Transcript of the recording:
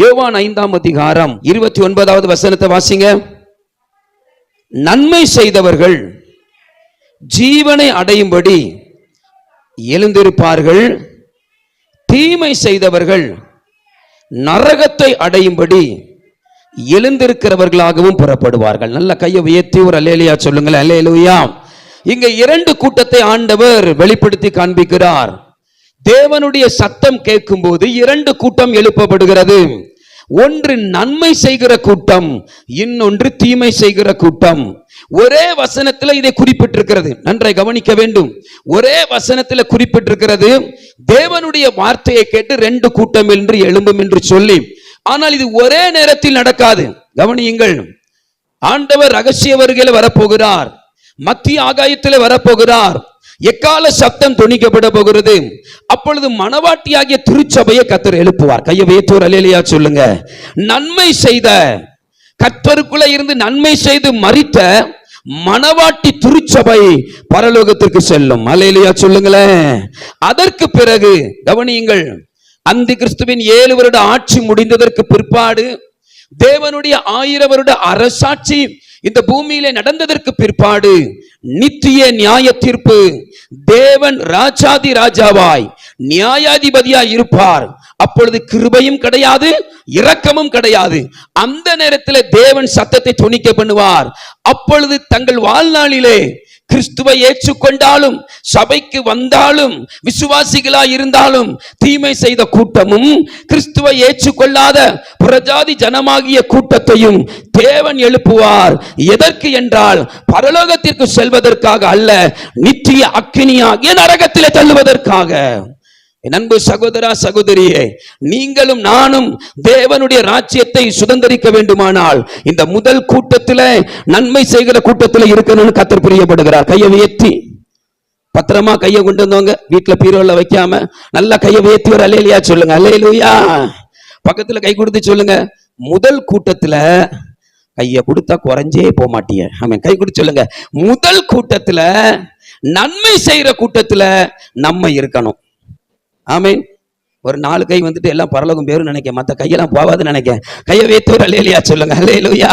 யோவான் ஐந்தாம் அதிகாரம் இருபத்தி ஒன்பதாவது வசனத்தை வாசிங்க. நன்மை செய்தவர்கள் ஜீவனை அடையும்படி எழுந்திருப்பார்கள். தீமை செய்தவர்கள் நரகத்தை அடையும்படி எழுந்திருக்கிறவர்களாகவும் புறப்படுவார்கள். நல்ல கையை உயர்த்தி ஒரு அலேலியா சொல்லுங்களேன். அலேலுயா இங்க இரண்டு கூட்டத்தை ஆண்டவர் வெளிப்படுத்தி காண்பிக்கிறார். தேவனுடைய சத்தம் கேட்கும்போது இரண்டு கூட்டம் எழுப்பப்படுகிறது. ஒன்று நன்மை செய்கிற கூட்டம் இன்னொன்று தீமை செய்கிற கூட்டம். ஒரே வசனத்தில் இதை குறிப்பிட்டிருக்கிறது. நன்றை கவனிக்க வேண்டும். ஒரே வசனத்தில் குறிப்பிட்டிருக்கிறது தேவனுடைய வார்த்தையை கேட்டு ரெண்டு கூட்டம் என்று எழும்பும் என்று சொல்லி. ஆனால் இது ஒரே நேரத்தில் நடக்காது. கவனியுங்கள். ஆண்டவர் ரகசிய வருகையில் வரப்போகிறார். மத்திய ஆகாயத்தில் வரப்போகிறார். எக்கால சத்தம் துணிக்கப்பட போகிறது? அப்பொழுது மனவாட்டியாகிய திருச்சபையை கத்தர் எழுப்புவார். கையை வேத்தூர் அலேலியா சொல்லுங்க. நன்மை செய்த கத்தருக்குள்ள இருந்து நன்மை செய்து மறித்த மணவாட்டி திருச்சபை பரலோகத்திற்கு செல்லும். அலையிலையா சொல்லுங்களேன். அதற்கு பிறகு கவனியுங்கள் அந்த கிறிஸ்துவின் ஏழு வருட ஆட்சி முடிந்ததற்கு பிற்பாடு தேவனுடைய ஆயிரம் வருட அரசாட்சி இந்த பூமியிலே நடந்ததற்கு பிற்பாடு நித்திய நியாய தீர்ப்பு. தேவன் ராஜாதி ராஜாவாய் நியாயாதிபதியாய் இருப்பார். அப்பொழுது கிருபையும் கிடையாது இரக்கமும் கிடையாது. அந்த நேரத்தில் தேவன் சத்தத்தை துணிக்க பண்ணுவார். அப்பொழுது தங்கள் வாழ்நாளிலே கிறிஸ்துவை ஏற்றுக்கொண்டாலும் சபைக்கு வந்தாலும் விசுவாசிகளா இருந்தாலும் தீமை செய்த கூட்டமும் கிறிஸ்துவை ஏற்றுக்கொள்ளாத புறஜாதி ஜனமாகிய கூட்டத்தையும் தேவன் எழுப்புவார். எதற்கு என்றால் பரலோகத்திற்கு செல்வதற்காக அல்ல நித்திய அக்கினியாகிய நரகத்திலே தள்ளுவதற்காக. அன்பு சகோதரா சகோதரியே நீங்களும் நானும் தேவனுடைய ராஜ்யத்தை சுதந்திரிக்க வேண்டுமானால் இந்த முதல் கூட்டத்தில் நன்மை செய்கிற கூட்டத்தில் இருக்கணும்னு கத்தர் பிரியப்படுகிறார். கையை உயர்த்தி. பத்திரமா கையை கொண்டு வந்தவங்க வீட்டில் பீரோல வைக்காம நல்லா கையை உயர்த்தி ஒரு அலையிலையா சொல்லுங்க. அலையிலுயா பக்கத்தில் கை கொடுத்து சொல்லுங்க. முதல் கூட்டத்தில் கையை கொடுத்தா குறைஞ்சே போக மாட்டீங்க ஆமாம் கை கொடுத்து சொல்லுங்க. முதல் கூட்டத்தில் நன்மை செய்கிற கூட்டத்தில் நம்ம இருக்கணும். ஆமீன். ஒரு நாலு கை வந்துட்டு எல்லாம் பரலோகம் பேரும் நினைக்க மற்ற கையெல்லாம் போவாதுன்னு நினைக்க. கையை வைத்து ஒரு அலையிலையா சொல்லுங்க அலையிலுயா